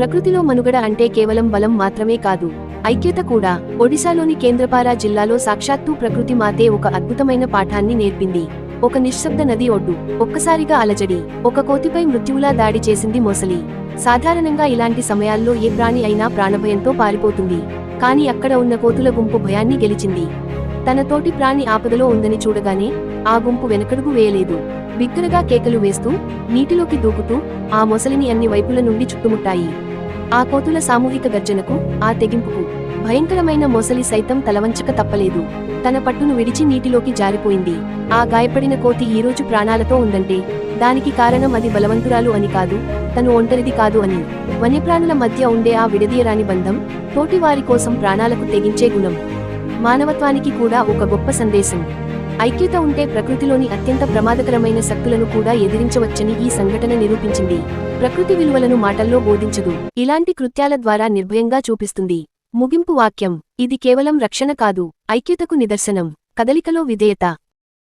ప్రకృతిలో మనుగడ అంటే కేవలం బలం మాత్రమే కాదు. ఐక్యత కూడా ఒడిశాలోని కేంద్రపారా జిల్లాలో సాక్షాత్తు ప్రకృతి మాతే ఒక అద్భుతమైన పాఠాన్ని నేర్పింది. ఒక నిశ్శబ్ద నది ఒడ్డు ఒక్కసారిగా అలజడి ఒక కోతిపై మృత్యువులా దాడి చేసింది మొసలి. సాధారణంగా ఇలాంటి సమయాల్లో ఏ ప్రాణి అయినా ప్రాణభయంతో పారిపోతుంది. కానీ అక్కడ ఉన్న కోతుల గుంపు భయాన్ని గెలిచింది. తన తోటి ప్రాణి ఆపదలో ఉందని చూడగానే ఆ గుంపు వెనకడుగు వేయలేదు. బిగ్గరగా కేకలు వేస్తూ నీటిలోకి దూకుతూ ఆ మొసలిని అన్ని వైపుల నుండి చుట్టుముట్టాయి. ఆ కోతుల సామూహిక గర్జనకు ఆ తెగింపుకు భయంకరమైన మొసలి సైతం తలవంచక తప్పలేదు. తన పట్టును విడిచి నీటిలోకి జారిపోయింది. ఆ గాయపడిన కోతి ఈరోజు ప్రాణాలతో ఉందంటే దానికి కారణం అది బలవంతురాలు అని కాదు తను ఒంటరిది కాదు అని. వన్యప్రాణుల మధ్య ఉండే ఆ విడదీయరాని బంధం తోటివారి కోసం ప్రాణాలకు తెగించే గుణం. మానవత్వానికి కూడా ఒక గొప్ప సందేశం. ఐక్యత ఉంటే ప్రకృతిలోని అత్యంత ప్రమాదకరమైన శక్తులను కూడా ఎదిరించవచ్చని ఈ సంఘటన నిరూపించింది. ప్రకృతి విలువలను మాటల్లో బోధించదు. ఇలాంటి కృత్యాల ద్వారా నిర్భయంగా చూపిస్తుంది. ముగింపు వాక్యం. ఇది కేవలం రక్షణ కాదు. ఐక్యతకు నిదర్శనం. కదలికలో విధేయత.